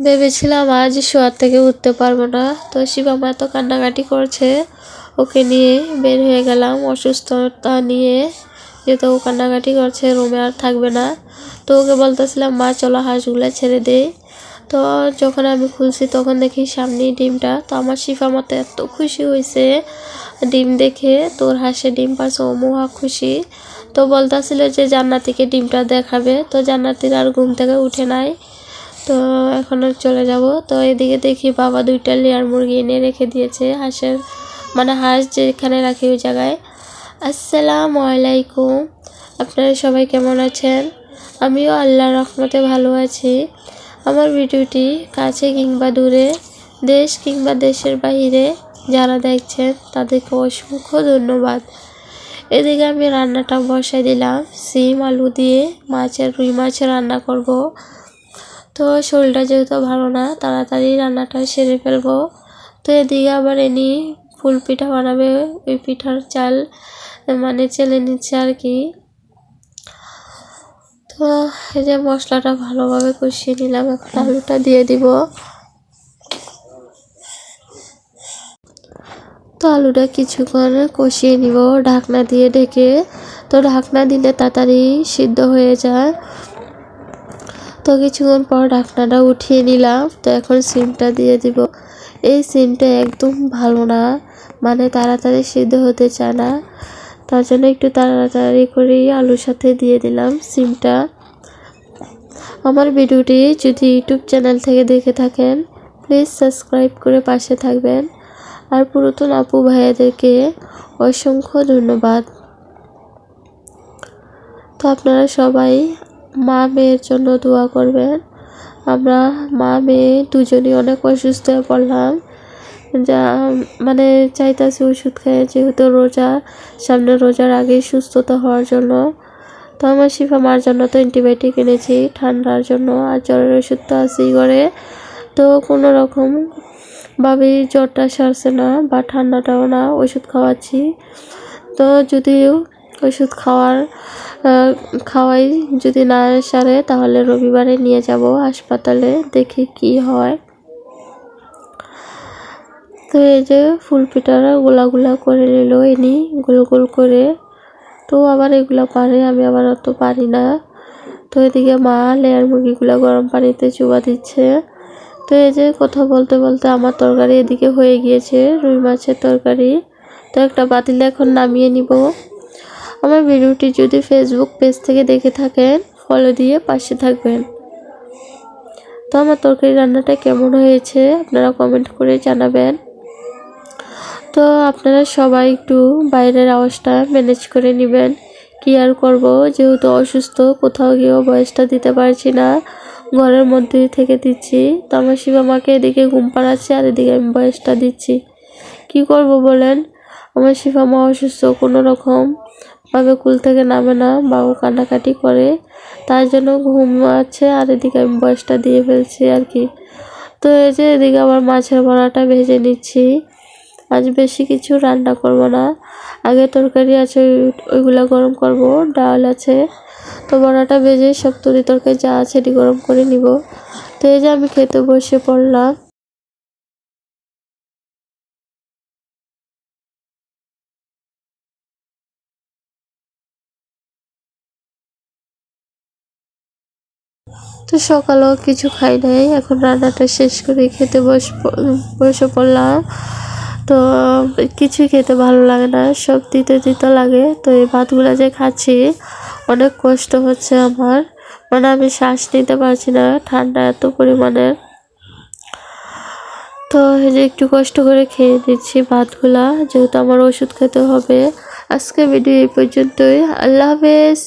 ভেবেছিলাম আজ শোয়ার থেকে উঠতে পারব না। তো শিবামা এত কান্নাকাটি করছে, ওকে নিয়ে বের হয়ে গেলাম অসুস্থতা নিয়ে। যেহেতু ও কান্নাকাটি করছে, রুমে আর থাকবে না। তো ওকে বলতেছিলাম, মা, চলো হাঁসগুলো ছেড়ে দেই। তো যখন আমি খুলছি, তখন দেখি সামনেই ডিমটা। তো আমার শিফা মতো এত খুশি হয়েছে ডিম দেখে। তোর হাসে ডিম পাচ্ছে ও মহা খুশি। তো বলতেছিল যে জান্নাতিকে ডিমটা দেখাবে। তো জান্নাতির আর ঘুম থেকে উঠে নাই। তো এখন চলে যাব। তো এদিকে দেখি বাবা দুইটা লেয়ার মুরগি এনে রেখে দিয়েছে হাঁসের মানে হাঁস যেখানে রাখি ওই জায়গায়। আসসালামু আলাইকুম। আপনারা সবাই কেমন আছেন? আমিও আল্লাহর রহমতে ভালো আছি। আমার ভিডিওটি কাছে কিংবা দূরে, দেশ কিংবা দেশের বাইরে যারা দেখছেন, তাদেরকে অসংখ্য ধন্যবাদ। এদিকে আমি রান্নাটা বসাই দিলাম। সিম, আলু দিয়ে মাছের, রুই মাছের রান্না করব। তো শরীরটা যেহেতু ভালো না, তাড়াতাড়ি রান্নাটা সেরে ফেলব। তো এদিকে আবার এনি ফুল পিঠা বানাবে, ওই পিঠার চাল মানে চেলে নিচ্ছে আর কি। তো এই যে মশলাটা ভালোভাবে কষিয়ে নিলাম, এখন আলুটা দিয়ে দিব। তো আলুটা কিছুক্ষণ কষিয়ে নিব, ঢাকনা দিয়ে ঢেকে। তো ঢাকনা দিলে তাড়াতাড়ি সিদ্ধ হয়ে যায়। তো কিছুক্ষণ পর ঢাকনাটা উঠিয়ে নিলাম। তো এখন সিমটা দিয়ে দিব। এই সিমটা একদম ভালো না। মানে তাড়াতাড়ি সিদ্ধ হতে চায় না। তার জন্য একটু তাড়াতাড়ি করেই আলুর সাথে দিয়ে দিলাম সিমটা। আমার ভিডিওটি যদি ইউটিউব চ্যানেল থেকে দেখে থাকেন, প্লিজ সাবস্ক্রাইব করে পাশে থাকবেন। আর পুরাতন আপু ভাইয়াদেরকে অসংখ্য ধন্যবাদ। তো আপনারা সবাই মা মেয়ের জন্য দোয়া করবেন। আমরা মা মেয়ে দুজনই অনেক অসুস্থ হয়ে পড়লাম। যা মানে চাইতাছি ওষুধ খেয়ে, যেহেতু রোজা, সামনে রোজার আগেই সুস্থতা হওয়ার জন্য। তো আমার শিফা মার জন্য তো অ্যান্টিবায়োটিক এনেছি, ঠান্ডার জন্য, আর জ্বরের ওষুধ তো আছেই করে তো কোনো রকম ভাবে জ্বরটা সারছে না বা ঠান্ডাটাও না, ওষুধ খাওয়াচ্ছি। তো যদিও ওষুধ খাওয়ার খাওয়াই যদি না সারে তাহলে রবিবারে নিয়ে যাব হাসপাতালে দেখি কি হয়। তো এই যে ফুল পিঠারা গোলা গোলা করে নিল এনি গোল গোল করে। তো আবার এগুলো পারে, আমি আবার অত পারি না। তো এদিকে মা লেয়ার মুরগিগুলো গরম পানিতে চুবা দিচ্ছে। তো এই যে কথা বলতে বলতে আমার তরকারি এদিকে হয়ে গিয়েছে, রুই মাছের তরকারি। তো একটা বাতিলে এখন নামিয়ে নিব। আমার ভিডিওটি যদি ফেসবুক পেজ থেকে দেখে থাকেন ফলো দিয়ে পাশে থাকবেন। তো আমার তরকারি রান্নাটা কেমন হয়েছে আপনারা কমেন্ট করে জানাবেন। তো আপনারা সবাই একটু বাইরের আওয়াজটা ম্যানেজ করে নেবেন। কি আর করব, যেহেতু অসুস্থ, কোথাও গিয়েও বয়সটা দিতে পারছি না। ঘরের মধ্যেই থেকে দিচ্ছি। তো আমার শিবা মাকে এদিকে ঘুম পাড়াচ্ছে আর এদিকে আমি বয়সটা দিচ্ছি। কি করব বলেন? আমার শিবা মা অসুস্থ, কোনো রকম ভাবে কুল থেকে নামে না বা ও কান্নাকাটি করে, তার জন্য ঘুম আছে আর এদিকে আমি বয়সটা দিয়ে ফেলছি আর কি। তো এই যে এদিকে আবার মাছের বড়াটা ভেজে নিচ্ছি। আজ বেশি কিছু রান্না করব না। আগে তরকারি আছে, ওইগুলো গরম করব, ডাল আছে। তো বড়াটা ভেজে সব তরি তরকারি যা আছে এটি গরম করে নিব। তো এই যে আমি খেতে বসে পড়লাম। তো সকালেও কিছু খাই নাই। এখন রান্নাটা শেষ করে খেতে বস বসে পড়লাম। তো কিছুই খেতে ভালো লাগে না, সব দিতে দিতে লাগে। তো এই ভাতগুলো যে খাচ্ছি, অনেক কষ্ট হচ্ছে আমার। মানে আমি শ্বাস নিতে পারছি না, ঠান্ডা এত পরিমাণের তো এই যে একটু কষ্ট করে খেয়ে দিচ্ছি ভাতগুলা, যেহেতু আমার ওষুধ খেতে হবে। আজকে ভিডিও এই পর্যন্তই। আল্লাহ হাফেজ।